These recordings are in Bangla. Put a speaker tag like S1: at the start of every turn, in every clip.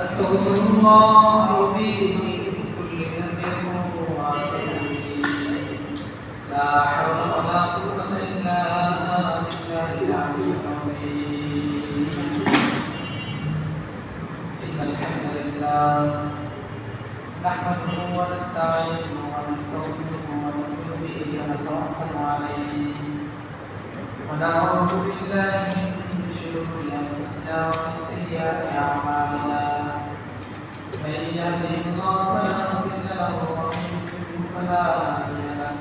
S1: أستغفر الله ربي من كل ذنب لا حول ولا قوة إلا بالله العلي العظيم إن الحمد لله نحمده ونستعينه ونستغفره ونؤمن به ونتوكل عليه ونعوذ بالله من شرور أنفسنا ومن سيئات أعمالنا. من يهده الله فلا مضل له ومن يضلل فلا هادي له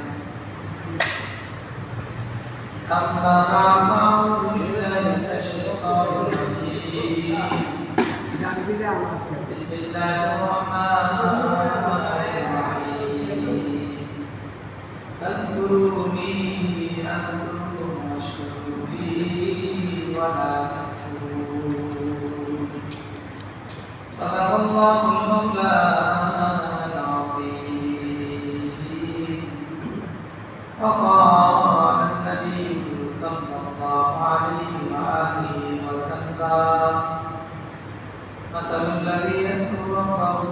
S1: اما بعد الرجيم بسم الله الرحمن الرحيم. فاذكروني أذكركم واشكروا لي ولا تكفرون صدق الله وقال النبي صلى الله عليه وآله وسلم مثل الذي يذكر ربه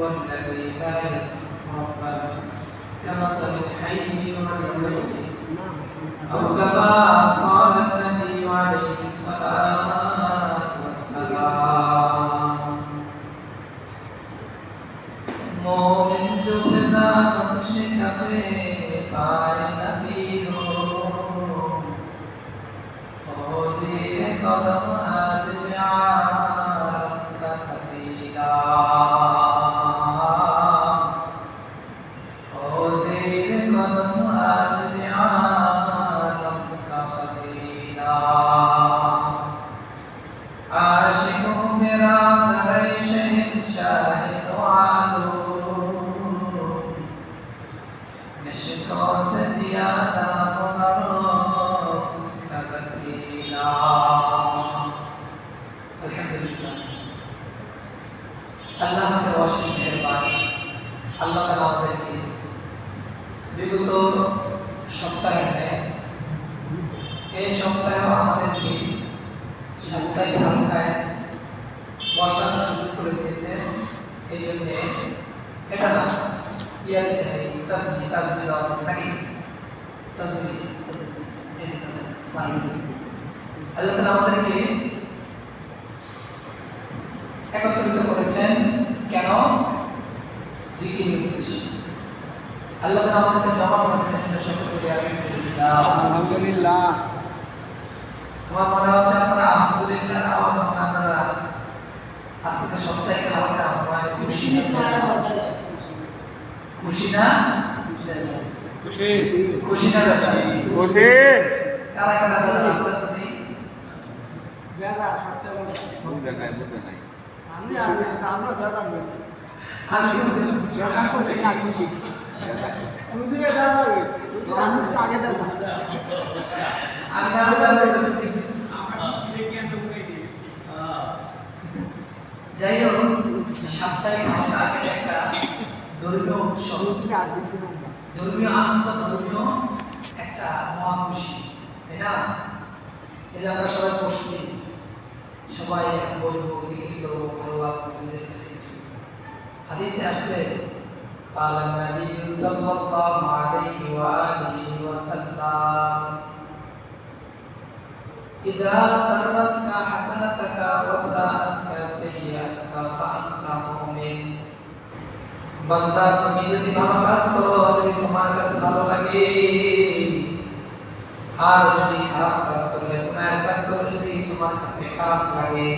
S1: والذي لا يذكر ربه كمثل الحي والميت أو كما قال النبي عليه الصلاة والسلام مؤمن جو فدا بخشك فيه قال النبي أوصيك الله جميعا كثيرا عاشق براد عيش شاهد شخص زيادة مبروك كغسيلا الحمد لله আল্লাহ অশেষ মেহরবান আল্লাহ তালা আমাদেরকে বিগত সপ্তাহে নেয় এই সপ্তাহে আমাদেরকে সাপ্তাহিক হালকায় বসার করে দিয়েছে এই জন্যে এটা না ইয়া তাসমি তাসমি হবে নাকি তাসমি এই যে তাসমি, আল্লাহ আমাদেরকে একত্রিত করেছেন কেন? জিকির উদ্দেশ্যে। আল্লাহ আমাদেরকে জমা করেছেন সকলকে আলহামদুলিল্লাহ।
S2: আলহামদুলিল্লাহ।
S1: আমার মনে হচ্ছে আপনারা আলহামদুলিল্লাহ আওয়াজ আমরা আপনারা আজকে তো সপ্তাহে হালকা মনে হয় খুশি না খুশি না
S2: খুশি?
S1: খুশি না
S2: খুশি।
S1: কারা কারা বলে তো নেই।
S2: বুঝে নাই বুঝে নাই।
S1: আমি আমি যাই হোক সাপ্তাহিক হালকা একটা ধর্মীয় উৎসব ধর্মীয় আনন্দ ধর্মীয় একটা মহাখুশি তাই না এই যে আমরা সবাই বসছি সবাই এখন বসবো জিকির করবো ভালো লাগবে নিজের কাছে হাদিসে আসছে قال النبي صلى الله عليه وآله وسلم إذا سرتك حسنتك وساءتك سيئتك فأنت مؤمن বান্দা তুমি যদি ভালো কাজ করো যদি তোমার কাছে ভালো লাগে আর যদি খারাপ কাজ করলে গুনাহের কাজ করলে যদি তোমার কাছে খারাপ লাগে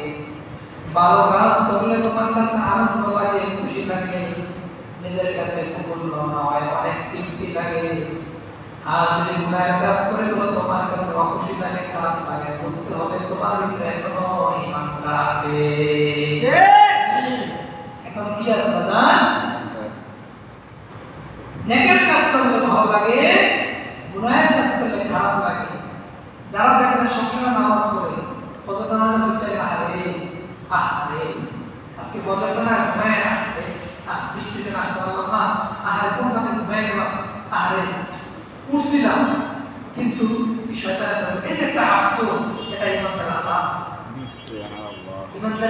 S1: ভালো কাজ করলে তোমার কাছে আনন্দ লাগে খুশি লাগে নিজের কাছে প্রফুল্ল নয় অনেক তৃপ্তি লাগে। আর যদি গুনাহের কাজ করে গুলো তোমার কাছে অখুশি লাগে খারাপ লাগে বুঝতে হবে তোমার ভিতরে এখনও ইমানটা আছে। এখন কি আছে বাজান? নেকের কাজ করলে ভালো লাগে গুনাহের কাজ করলে খারাপ লাগে। যারা দেখবেন সবসময় নামাজ পড়ে ফজর নামাজ ছুটে আহারে আহারে। আজকে বজারটা না ঘুমায় আহারে। আহ বৃষ্টিতে আসতে পারলাম না আহারে কোন ভাবে ঘুমায় গেলাম আহারে। উঠছিলাম কিন্তু বিষয়টা এই যে একটা আফসোস এটা ইমানদার আল্লাহ। ইমানদার